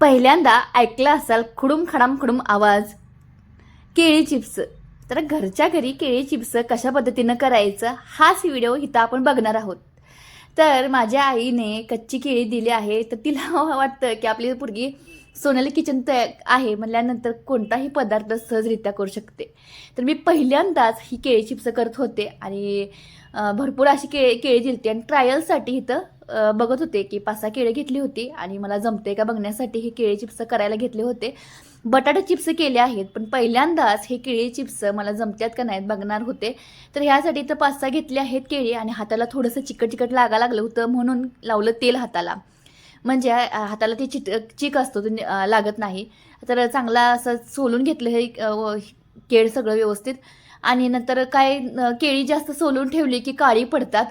पहिल्यांदा ऐकला असाल खुडूम खडाम खुडूम आवाज. केळी चिप्स. तर घरच्या घरी केळी चिप्स कशा पद्धतीनं करायचं हाच व्हिडिओ इथं आपण बघणार आहोत. तर माझ्या आईने कच्ची केळी दिली आहे तर तिला वाटतं की आपली पोरगी सोनाली किचन तयार आहे म्हणल्यानंतर कोणताही पदार्थ सहजरित्या करू शकते. तर मी पहिल्यांदाच ही केळी चिप्स करत होते आणि भरपूर अशी केळी केळी होती आणि ट्रायलसाठी इथं बघत होते की पाच सहा केळी घेतली होती आणि मला जमते का बघण्यासाठी हे केळी चिप्स करायला घेतले होते. बटाटा चिप्स केले आहेत पण पहिल्यांदाच हे केळी चिप्स मला जमत्यात का नाहीत बघणार होते. तर ह्यासाठी तर पाच सहा घेतले आहेत केळी आणि हाताला थोडंसं चिकट चिकट लागा लागलं होतं म्हणून लावलं तेल हाताला. म्हणजे हाताला ते चिट चिक असतो तो लागत नाही. तर चांगला असं सोलून घेतलं हे केळ सगळं व्यवस्थित. आणि नंतर काय केळी जास्त सोलून ठेवली की काळी पडतात.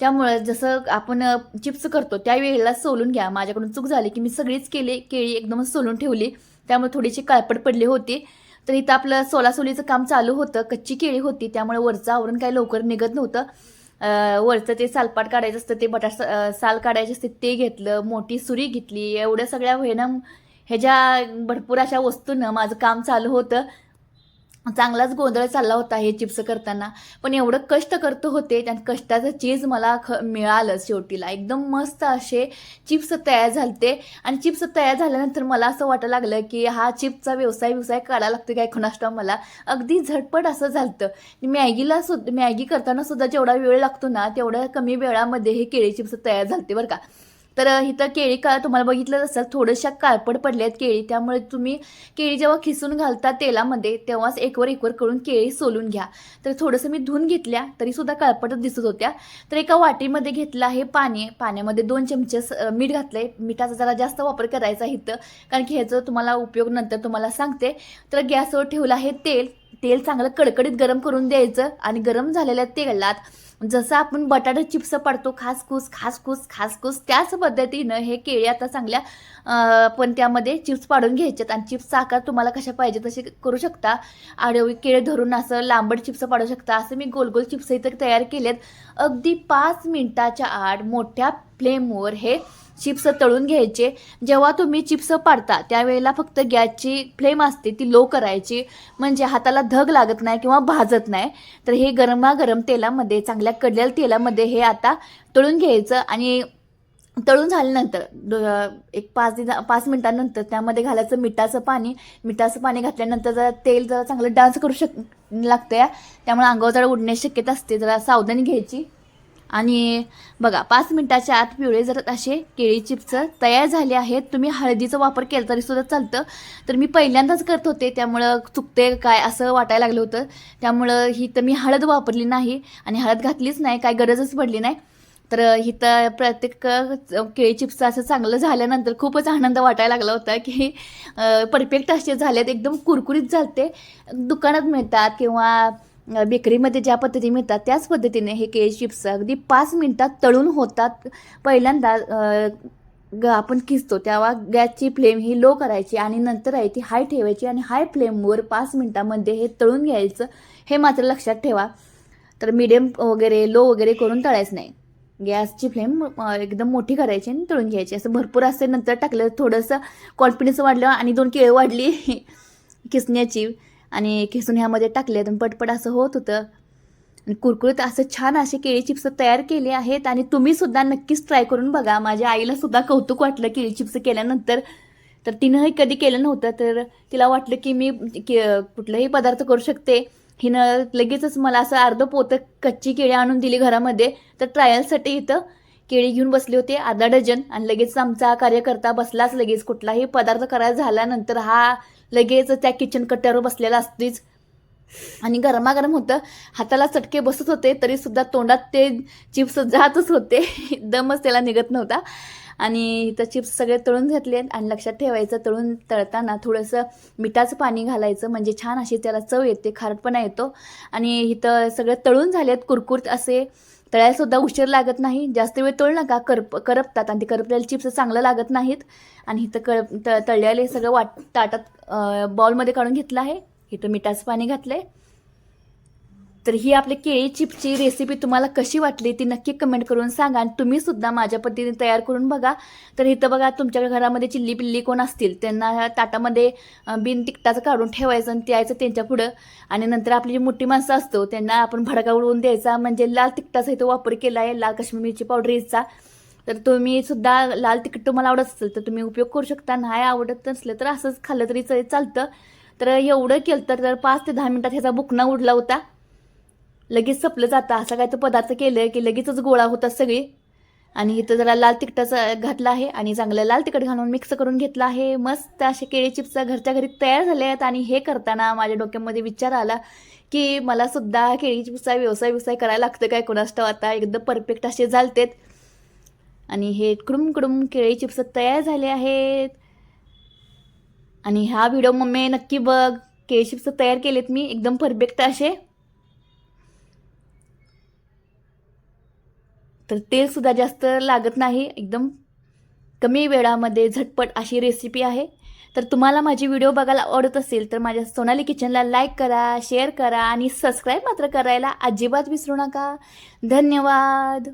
त्यामुळं जसं आपण चिप्स करतो त्यावेळेला सोलून घ्या. माझ्याकडून चूक झाली की मी सगळीच केले केळी एकदमच सोलून ठेवली. त्यामुळे थोडीशी काळपट पडली होती. तर इथं आपलं सोलासोलीचं काम चालू होतं. कच्ची केळी होती. त्यामुळे वरचं आवरून काही लवकर निघत नव्हतं. वरचं ते सालपाट काढायचं असतं ते बटाट साल काढायचे असते ते घेतलं मोठी सुरी घेतली एवढ्या सगळ्या व्हेनम ह्याच्या भरपूर अशा वस्तूनं माझं काम चालू होतं. चांगलाच गोंधळ चालला होता हे चिप्स करताना. पण एवढं कष्ट करतो होते त्या कष्टाचं चीज मला ख मिळालं शेवटीला. एकदम मस्त असे चिप्स तयार झालते. आणि चिप्स तयार झाल्यानंतर मला असं वाटायला लागलं की हा चिप्सचा व्यवसाय व्यवसाय काढायला लागतो काय कोणाष्टा मला. अगदी झटपट असं झालतं. मॅगीला सुद्धा मॅगी करताना सुद्धा जेवढा वेळ लागतो ना तेवढ्या कमी वेळामध्ये हे केळी चिप्स तयार झालते बरं का. तर इथं केळी का तुम्हाला बघितलं असेल थोडंशा काळपड पडल्या आहेत केळी. त्यामुळे तुम्ही केळी जेव्हा खिसून घालता तेलामध्ये तेव्हाच एकवर एकवर करून केळी सोलून घ्या. तर थोडंसं मी धुवून घेतल्या तरीसुद्धा काळपटच दिसत होत्या. तर एका वाटीमध्ये घेतलं आहे पाणी. पाण्यामध्ये दोन चमचे स- मीठ घातलं आहे मिठाचा जरा जास्त वापर करायचा आहे इथं कारण की ह्याचं तुम्हाला उपयोग नंतर तुम्हाला सांगते. तर गॅसवर ठेवलं आहे तेल. तेल चांगलं कडकडीत गरम करून द्यायचं आणि गरम झालेल्या तेलात जसं आपण बटाटा चिप्स पाडतो खासखूस खासखूस खासखूस त्याच पद्धतीनं हे केळी आता चांगल्या पण त्यामध्ये चिप्स पाडून घ्यायच्यात आणि चिप्सचा आकार तुम्हाला कशा पाहिजे तसे करू शकता. आडवी केळे धरून असं लांबट चिप्स पाडू शकता. असं मी गोल गोल चिप्स इथं तयार केलेत. अगदी पाच मिनिटाच्या आड मोठ्या फ्लेमवर हे चिप्स तळून घ्यायचे. जेव्हा तुम्ही चिप्स पाडता त्यावेळेला फक्त गॅसची फ्लेम असते ती लो करायची. म्हणजे हाताला धग लागत नाही किंवा भाजत नाही. तर हे गरमागरम तेलामध्ये चांगल्या कडलेल्या तेलामध्ये हे आता तळून घ्यायचं आणि तळून झाल्यानंतर एक पाच दि पाच मिनिटांनंतर त्यामध्ये घालायचं मिठाचं पाणी. मिठाचं पाणी घातल्यानंतर जरा तेल जरा चांगलं डान्स करू शक लागतं या त्यामुळे अंगावर जरा उडण्याची शक्यता असते. जरा सावधानी घ्यायची. आणि बघा पाच मिनटाच्या आत पिवळे जर असे केळी चिप्स तयार झाले आहेत. तुम्ही हळदीचा वापर केला तरी सुद्धा चालतं. तर मी पहिल्यांदाच करत होते त्यामुळं चुकते काय असं वाटायला लागलं होतं. त्यामुळं ही तर मी हळद वापरली नाही आणि हळद घातलीच नाही काय गरजच पडली नाही. तर इथं प्रत्येक केळी चिप्स असं चांगलं झाल्यानंतर खूपच आनंद वाटायला लागला होता की परफेक्ट असे झालेत. एकदम कुरकुरीत झालते. दुकानात मिळतात किंवा बेकरीमध्ये ज्या पद्धती मिळतात त्याच पद्धतीने हे केळी चिप्स अगदी पाच मिनटात तळून होतात. पहिल्यांदा ग आपण किसतो तेव्हा गॅसची फ्लेम ही लो करायची आणि नंतर आहे ती हाय ठेवायची आणि हाय फ्लेमवर पाच मिनटामध्ये हे तळून घ्यायचं. हे मात्र लक्षात ठेवा. तर मिडियम वगैरे लो वगैरे करून तळायचं नाही. गॅसची फ्लेम एकदम मोठी करायची आणि तळून घ्यायची. असं भरपूर असते नंतर टाकलं थोडंसं कॉन्फिडन्स वाढलं आणि दोन केळं वाढली किसण्याची आणि खेसून ह्यामध्ये टाकले तर पटपट असं होत होतं. आणि कुरकुरीत असं छान असे केळी चिप्स तयार केले आहेत आणि तुम्ही सुद्धा नक्कीच ट्राय करून बघा. माझ्या आईला सुद्धा कौतुक वाटलं केळी चिप्स केल्यानंतर. तर तिनंही कधी केलं नव्हतं तर तिला वाटलं की मी के कुठलाही पदार्थ करू शकते. हिनं लगेचच मला असं अर्ध पोतं कच्ची केळी आणून दिली घरामध्ये. तर ट्रायलसाठी इथं केळी घेऊन बसले होते अर्धा डझन. आणि लगेच आमचा कार्यकर्ता बसलाच लगेच. कुठलाही पदार्थ करायचा झाल्यानंतर हा लगेच त्या किचन कट्ट्यावर बसलेला असतोच. आणि गरमागरम होतं. हाताला चटके बसत होते तरी सुद्धा तोंडात ते चिप्स जातच होते. दमच त्याला निघत नव्हता. आणि इथं चिप्स सगळे तळून घेतले आणि लक्षात ठेवायचं तळून तळताना थोडंसं मिठाचं पाणी घालायचं. म्हणजे छान अशी त्याला चव येते खारटपणा येतो. आणि इथं सगळे तळून झालेत कुरकुरत असे. तळायला सुद्धा उशीर लागत नाही. जास्त वेळ तळ नका. करप करपतात. आणि ते करपलेले चिप्स चांगलं लागत नाहीत. आणि इथं कळ त तळलेले सगळं वाट ताटात बॉलमध्ये काढून घेतलं आहे. इथं मिठाचं पाणी घातलं आहे तर ही आपली केळी चिपची रेसिपी तुम्हाला कशी वाटली ती नक्की कमेंट करून सांगा आणि तुम्ही सुद्धा माझ्या पद्धतीने तयार करून बघा. तर इथं बघा तुमच्या घरामध्ये चिल्ली पिल्ली कोण असतील? त्यांना ताटामध्ये बिन तिकटाचं काढून ठेवायचं आणि त्यायचं त्यांच्या पुढं. आणि नंतर आपली जी मोठी माणसं असतो त्यांना आपण भडका उडवून द्यायचा. म्हणजे लाल तिकटाचा इथं वापर केला आहे लाल काश्मीर मिरची तर तुम्ही सुद्धा लाल तिखट तुम्हाला आवडत असेल तर तुम्ही उपयोग करू शकता. नाही आवडत नसलं तर असंच खाल्लं तरी चालतं. तर एवढं केलं तर पाच ते दहा मिनिटात ह्याचा बुकना उडला होता. लगेच सपलं जातं. असा काय तर पदार्थ केलं की लगेचच गोळा होतात सगळे? आणि इथं जरा लाल तिखटाचा घातला आहे आणि चांगलं लाल तिखट घालून मिक्स करून घेतला आहे. मस्त असे केळी चिप्स घरच्या घरी तयार झाले आहेत आणि हे करताना माझ्या डोक्यामध्ये विचार आला की मला सुद्धा केळी चिप्सचा व्यवसाय व्यवसाय करायला लागतं काय कोणास आता एकदम परफेक्ट असे झालतेत. आणि हे कुडूम कुडूम केळी चिप्स तयार झाले आहेत. आणि हा व्हिडिओ मम्मी नक्की बघ. केळी चिप्स तयार केलेत मी. एकदम परफेक्ट असे. तर तेल सुद्धा जास्त लागत नाही. एकदम कमी वेळामध्ये झटपट अशी रेसिपी आहे. तर तुम्हाला माझी व्हिडिओ बघायला आवडत असेल तर माझ्या सोनाली किचनला लाईक करा शेअर करा आणि सबस्क्राईब मात्र करायला अजिबात विसरू नका. धन्यवाद.